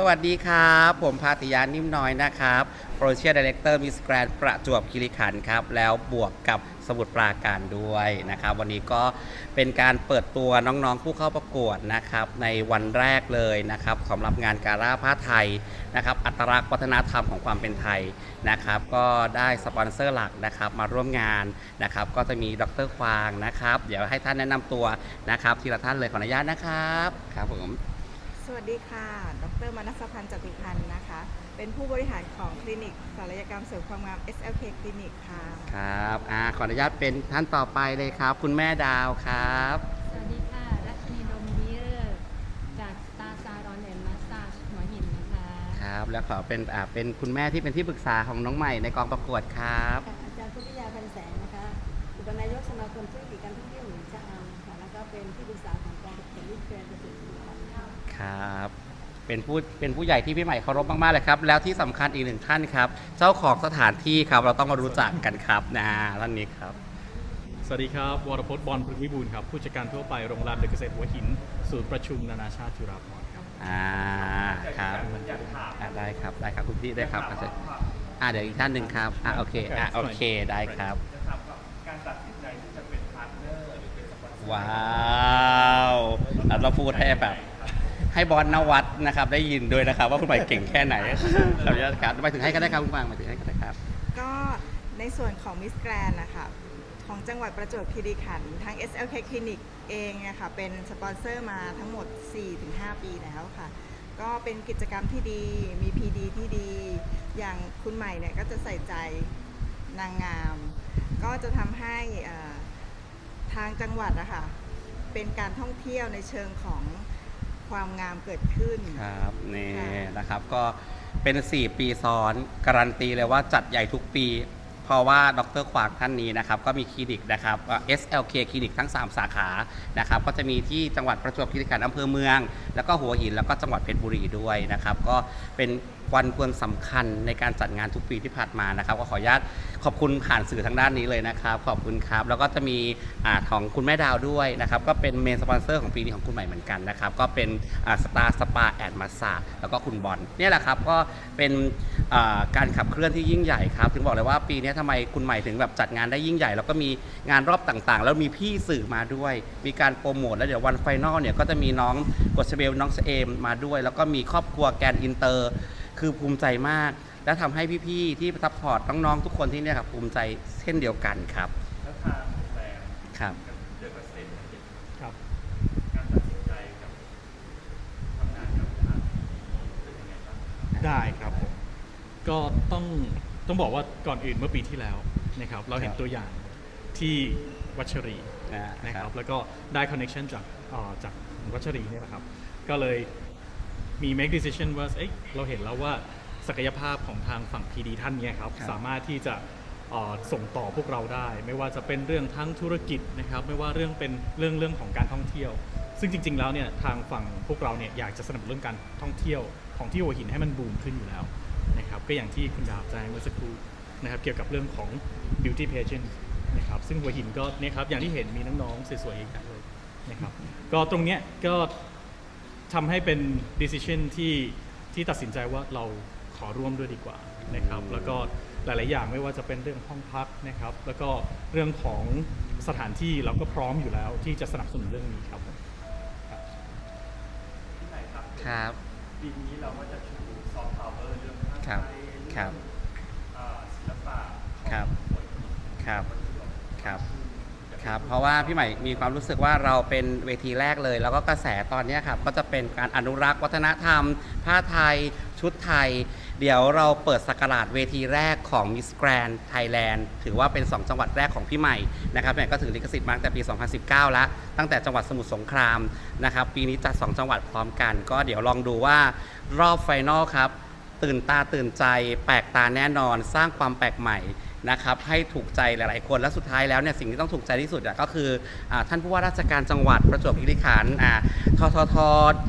สวัสดีครับ ผมพาติยานิ่มน้อยนะครับโปรเชียดีเลกเตอร์มิสแกรนประจวบคีรีขันธ์ครับ แล้วบวกกับสมุทรปราการด้วยนะครับ วันนี้ก็เป็นการเปิดตัวน้องๆผู้เข้าประกวดนะครับ ในวันแรกเลยนะครับสำหรับงานการ่าผ้าไทยนะครับ อัตลักษณ์วัฒนธรรมของความเป็นไทยนะครับ ก็ได้สปอนเซอร์หลักนะครับ มาร่วมงานนะครับ ก็จะมีดรควางนะครับ เดี๋ยวให้ท่านแนะนำตัวนะครับ ทีละท่านเลยขออนุญาตนะครับครับผม สวัสดีค่ะ ดรมนัสพันธ์จตุพันธ์นะคะ เป็นผู้บริหารของคลินิกศัลยกรรมเสริมความงาม SLK คลินิกค่ะ ครับอ่าขออนุญาตเป็นท่านต่อไปเลยครับ คุณแม่ดาวครับ สวัสดีค่ะ รัชนีดมดีเรอร์จากตาซารอนแอนด์มาสซาจหัวหินนะคะครับ แล้วขอเป็นอ่าเป็นคุณแม่ที่เป็นที่ปรึกษาของน้องใหม่ในกองประกวดครับค่ะอาจารย์พุทธิยาพันแสงนะคะ อุปนายกสมาคมธุรกิจการท่องเที่ยวหนุนชะอำค่ะ แล้วก็เป็นที่ปรึกษาของกองประกวดลูกแกรนด์ประสิทธิ์ ค่ะครับ เป็นผู้เป็นผู้ใหญ่ที่พี่ใหม่เคารพมากๆเลยครับ แล้วที่สำคัญอีกหนึ่งท่านครับ เจ้าของสถานที่ครับเราต้องมารู้จักกันครับนะท่านนี้ครับ สวัสดีครับ วรพจน์บอลพฤกษ์วิบูลย์ครับ ผู้จัดการทั่วไปโรงแรมเดอะเกษตรหัวหิน ศูนย์ประชุมนานาชาติจุฬาภรณ์ครับ อ่าครับอ่าได้ครับได้ครับคุณพี่ได้ครับอะเชิญอ่าเดี๋ยวอีกท่านหนึ่งครับอ่าโอเคอ่าโอเคได้ครับว้าวเราต้องพูดให้แบบ ให้บอลนวัดนะครับ ได้ยินด้วยนะครับ ว่าคุณใหม่เก่งแค่ไหนขออนุญาตครับไปถึงให้ก็ได้ครับคุณฟางไปถึงให้ก็ได้ครับ ก็ในส่วนของมิสแกรนนะคะของจังหวัดประจวบคีรีขันธ์ทาง SLK คลินิกเองนะคะเป็นสปอนเซอร์มาทั้งหมด 4-5 ปีแล้วค่ะ ก็เป็นกิจกรรมที่ดีมี PD ที่ดี อย่างคุณใหม่เนี่ยก็จะใส่ใจนางงาม ก็จะทำให้เอ่อทางจังหวัดนะคะเป็นการท่องเที่ยวในเชิงของ ความงามเกิดขึ้น ครับนี่ค่ะนะครับก็เป็น 4 ปีซ้อนการันตีเลยว่าจัดใหญ่ทุกปี เพราะว่าดรขวางท่านนี้นะครับก็มีคลินิกนะครับเอ่อ SLK คลินิกทั้ง 3 สาขานะครับก็จะมีที่จังหวัดประจวบคีรีขันธ์อำเภอเมือง แล้วก็หัวหินแล้วก็จังหวัดเพชรบุรีด้วยนะครับก็เป็น วันควรสำคัญในการจัดงานทุกปีที่ผ่านมานะครับ ก็ขออนุญาตขอบคุณผ่านสื่อทางด้านนี้เลยนะครับ ขอบคุณครับ แล้วก็จะมีอของคุณแม่ดาวด้วยนะครับ ก็เป็นเมนสปอนเซอร์ของปีนี้ของคุณใหม่เหมือนกันนะครับ ก็เป็นสตาร์สปาแอนด์มาซาแล้วก็คุณบอลเนี่ยแหละครับก็เป็นการขับเคลื่อนที่ยิ่งใหญ่ครับ ถึงบอกเลยว่าปีนี้ทำไมคุณใหม่ถึงแบบจัดงานได้ยิ่งใหญ่ แล้วก็มีงานรอบต่างๆ แล้วมีพี่สื่อมาด้วย มีการโปรโมทแล้วเดี๋ยววันไฟนอลเนี่ยก็จะมีน้องกดเชเบลน้องเอมมาด้วย แล้วก็มีครอบครัวแกนอินเตอร์ คือภูมิใจมาก และทำให้พี่ๆที่ซัพพอร์ตน้องๆทุกคนที่เนี่ยครับภูมิใจเช่นเดียวกันครับครับครับได้ครับผมก็ต้องต้องบอกว่าก่อนอื่นเมื่อปีที่แล้วนะครับ เราเห็นครับ ตัวอย่างที่วัชรี นะนะคครัรับบแล้วก็ได้ connection จากเอ่อจากวัชรีเนี่ยนะครับ ก็เลย มี make decision ว่าเอ้ยเราเห็นแล้วว่าศักยภาพของทางฝั่ง PD ท่านเนี่ยครับครับสามารถที่จะเอ่อส่งต่อพวกเราได้ ไม่ว่าจะเป็นเรื่องทั้งธุรกิจนะครับ ไม่ว่าเรื่องเป็นเรื่องเรื่องของการท่องเที่ยว ซึ่งจริง ๆ แล้วเนี่ยทางฝั่งพวกเราเนี่ยอยากจะสนับสนุนเรื่องการท่องเที่ยวของที่หัวหินให้มันบูมขึ้นอยู่แล้วนะครับก็อย่างที่คุณดาบแจ้งเมื่อสักครู่นะครับเกี่ยวกับเรื่องของ beauty pageant นะครับซึ่งหัวหินก็เนี่ยครับอย่างที่เห็นมีน้องๆสวยๆอีกแบบเลยนะครับก็ตรงเนี้ยก็ ทำให้เป็น decision ที่ที่ตัดสินใจว่าเราขอร่วมด้วยดีกว่านะครับ แล้วก็หลาย ๆ อย่างไม่ว่าจะเป็นเรื่องห้องพักนะครับ แล้วก็เรื่องของสถานที่เราก็พร้อมอยู่แล้วที่จะสนับสนุนเรื่องนี้ครับผมครับปีนี้เราก็จะชูซอฟต์พาวเวอร์เรื่องภาพครับไทยครับ เอ่อศิลปะครับ ครับครับ ครับ เพราะว่าพี่ใหม่มีความรู้สึกว่าเราเป็นเวทีแรกเลย แล้วก็กระแสตอนนี้ครับก็จะเป็นการอนุรักษ์วัฒนธรรม ผ้าไทย ชุดไทย เดี๋ยวเราเปิดสักราชเวทีแรกของ Miss Grand Thailand ถือว่าเป็น 2 จังหวัดแรกของพี่ใหม่นะครับพี่ใหม่ก็ถือลิขสิทธิ์มาตั้งแต่ปี 2019 แล้ว ตั้งแต่จังหวัดสมุทรสงครามนะครับปีนี้จัด 2 จังหวัดพร้อมกัน ก็เดี๋ยวลองดูว่ารอบไฟนอลครับตื่นตาตื่นใจแปลกตาแน่นอนสร้างความแปลกใหม่ นะครับให้ถูกใจหลาย ๆ คนและสุดท้ายแล้วเนี่ยสิ่งที่ต้องถูกใจที่สุดก็คืออท่านผู้ว่าราชการจังหวัดประจวบคีรีขันธ์ททท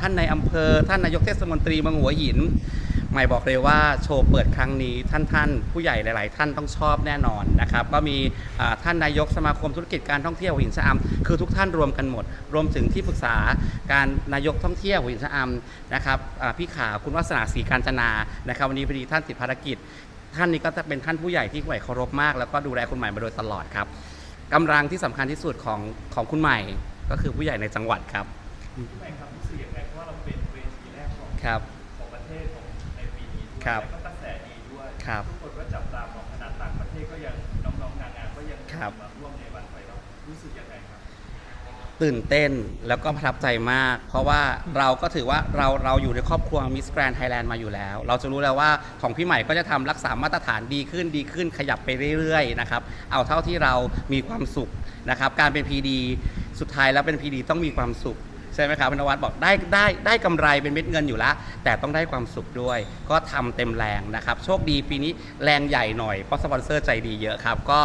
ท่านในอำเภอ ท่านนายกเทศมนตรีเมืองหัวหินใหม่บอกเลยว่าโชว์เปิดครั้งนี้ท่านท่านผู้ใหญ่หลาย ๆ ท่านต้องชอบแน่นอนนะครับก็มีท่านนายกสมาคมธุรกิจการท่องเที่ยวหินชะอำคือทุกท่านรวมกันหมด รวมถึงที่ปรึกษาการนายกท่องเที่ยวหินชะอำนะครับพี่ขาคุณวัฒนาศรีการจนานะครับวันนี้พอดีท่านติดภารกิจ ท่านนี้ก็จะเป็นท่านผู้ใหญ่ที่คุณใหม่เคารพมาก แล้วก็ดูแลคุณใหม่มาโดยตลอดครับกำลังที่สำคัญที่สุดของของคุณใหม่ก็คือผู้ใหญ่ในจังหวัดครับพี่ใหม่ครับรู้สึกยังไงเพราะว่าเราเป็นเวทีแรกของครับ ของประเทศของในปีนี้ด้วยครับ แล้วก็กระแสดีด้วยครับ ทุกคนก็จับตามองขนาดต่างประเทศก็ยังน้องๆนางงามก็ยังครับ มาร่วมในวันไฟนอลรู้สึกยังไงครับ ตื่นเต้นแล้วก็ประทับใจมาก เพราะว่าเราก็ถือว่าเราเราอยู่ในครอบครัวมิสแกรนไทยแลนด์มาอยู่แล้ว เราจะรู้แล้วว่าของพี่ใหม่ก็จะทำรักษามาตรฐานดีขึ้นดีขึ้นขยับไปเรื่อยๆนะครับเอาเท่าที่เรามีความสุขนะครับการเป็น PD สุดท้ายแล้วเป็น PD ต้องมีความสุขใช่ไหมครับพนวัตบอกได้ได้ได้กำไรเป็นเม็ดเงินอยู่แล้ว แต่ต้องได้ความสุขด้วย ก็ทำเต็มแรงนะครับ โชคดีปีนี้แรงใหญ่หน่อยเพราะสปอนเซอร์ใจดีเยอะครับ ก็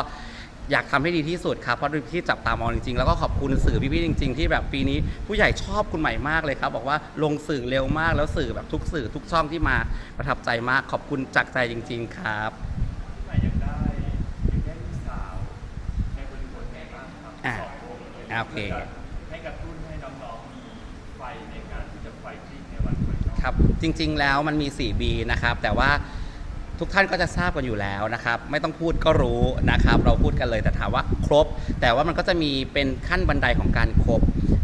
อยากทำให้ดีที่สุดครับเพราะที่จับตามองจริงๆ แล้วก็ขอบคุณสื่อพี่ๆจริง ๆ ที่แบบปีนี้ผู้ใหญ่ชอบคุณใหม่มากเลยครับ บอกว่าลงสื่อเร็วมากแล้วสื่อแบบทุกสื่อทุกช่องที่มาประทับใจมากขอบคุณจากใจจริง ๆ ครับพี่ใหม่อยากได้อยากได้ลูกสาวในบริบทไหนบ้างครับอะสองวงเลยอะโอเคพื่จะให้กระตุ้นให้น้องๆมีไฟในการที่จะไฟจริงในวันไฟนอลครับจริง ๆ แล้วมันมี 4B นะครับแต่ว่า ทุกท่านก็จะทราบกันอยู่แล้วนะครับ ไม่ต้องพูดก็รู้นะครับ เราพูดกันเลยแต่ถามว่าครบ แต่ว่ามันก็จะมีเป็นขั้นบันไดของการครบ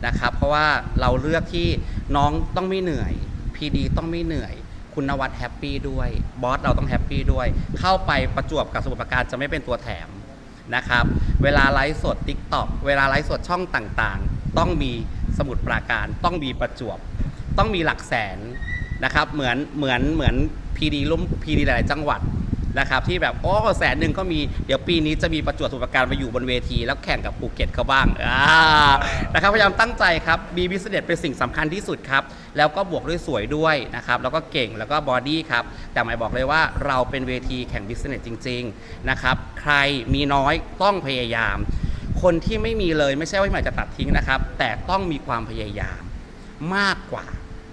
นะครับ เพราะว่าเราเลือกที่น้องต้องไม่เหนื่อย PD ต้องไม่เหนื่อย คุณนวัดแฮปปี้ด้วยบอสเราต้องแฮปปี้ด้วย เข้าไปประจวบกับสมุทรปราการจะไม่เป็นตัวแถมนะครับ เวลาไลฟ์สด t ิ k t o k เวลาไลฟ์สดช่องต่างๆ ต้องมีสมุดปราการ ต้องมีประจวบ ต้องมีหลักแสนนะครับ เหมือนเหมือนเหมือน พีดีร่วมพีดีหลายจังหวัดนะครับที่แบบโอ้แสนหนึ่งก็มีเดี๋ยวปีนี้จะมีประจวบสมุทรราการมาอยู่บนเวที แล้วแข่งกับภูเก็ตเขาบ้างอ่านะครับพยายามตั้งใจครับบีบิสเนสเป็นสิ่งสำคัญที่สุดครับ แล้วก็บวกด้วยสวยด้วยนะครับแล้วก็เก่งแล้วก็บอดี้ครับแต่หมายบอกเลยว่าเราเป็นเวทีแข่งบิสเนสจริงๆนะครับใครมีน้อยต้องพยายาม คนที่ไม่มีเลยไม่ใช่ว่าหม่จะตัดทิ้งนะครับ แต่ต้องมีความพยายามมากกว่า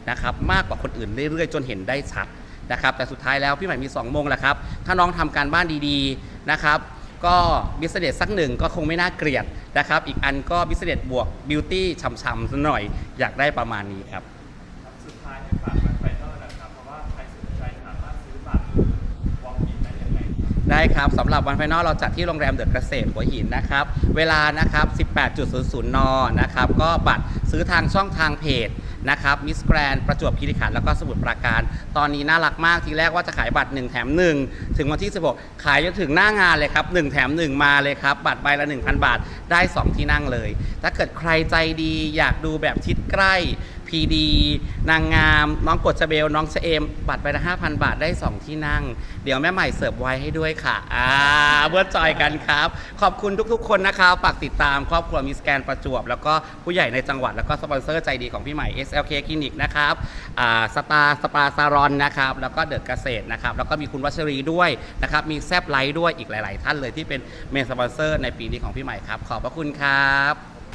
นะครับมากกว่าคนอื่นเรื่อยๆ จนเห็นได้ชัด นะครับแต่สุดท้ายแล้วพี่ใหม่มี2โมงแหละครับ ถ้าน้องทำการบ้านดีๆนะครับก็บิสเนสสักหนึ่งก็คงไม่น่าเกลียดนะครับ อีกอันก็บิสเนสบวกบิวตี้ช่ำๆสักหน่อยอยากได้ประมาณนี้ครับ ได้ครับสำหรับวันไฟนอลเราจัดที่โรงแรมเดอะเกษตรหัวหินนะครับ เวลานะครับ 18.00 น นะครับ ก็บัตรซื้อทางช่องทางเพจนะครับมิสแกรนประจวบคีรีขันธ์แล้วก็สมุทรปราการ ตอนนี้น่ารักมากทีแรกว่าจะขายบัตร 1 แถม 1 ถึงวันที่ 16 ขายจนถึงหน้างานเลยครับ 1 แถม 1 มาเลยครับ บัตรใบละ 1,000 บาทได้ 2 ที่นั่งเลย ถ้าเกิดใครใจดีอยากดูแบบชิดใกล้ PD นางงาม น้องกดชเบล น้องชเอม บัตรไปละ5,000บาทได้ 2 ที่นั่ง เดี๋ยวแม่ใหม่เสิร์ฟไว้ให้ด้วยค่ะอ่าเพื่อจอยกันครับ ขอบคุณทุกๆ คนนะครับฝากติดตามครอบครัวมิสแกนประจวบ แล้วก็ผู้ใหญ่ในจังหวัดแล้วก็สปอนเซอร์ใจดีของพี่ใหม่ SLK คลินิกนะครับอ่าสตาสปาซารอนนะครับแล้วก็เดอะเกษตรนะครับแล้วก็มีคุณวัชรีด้วยนะครับมีแซบไลท์ด้วยอีกหลาย ๆ ท่านเลยที่เป็นเมนสปอนเซอร์ในปีนี้ของพี่ใหม่ครับขอบพระคุณครับ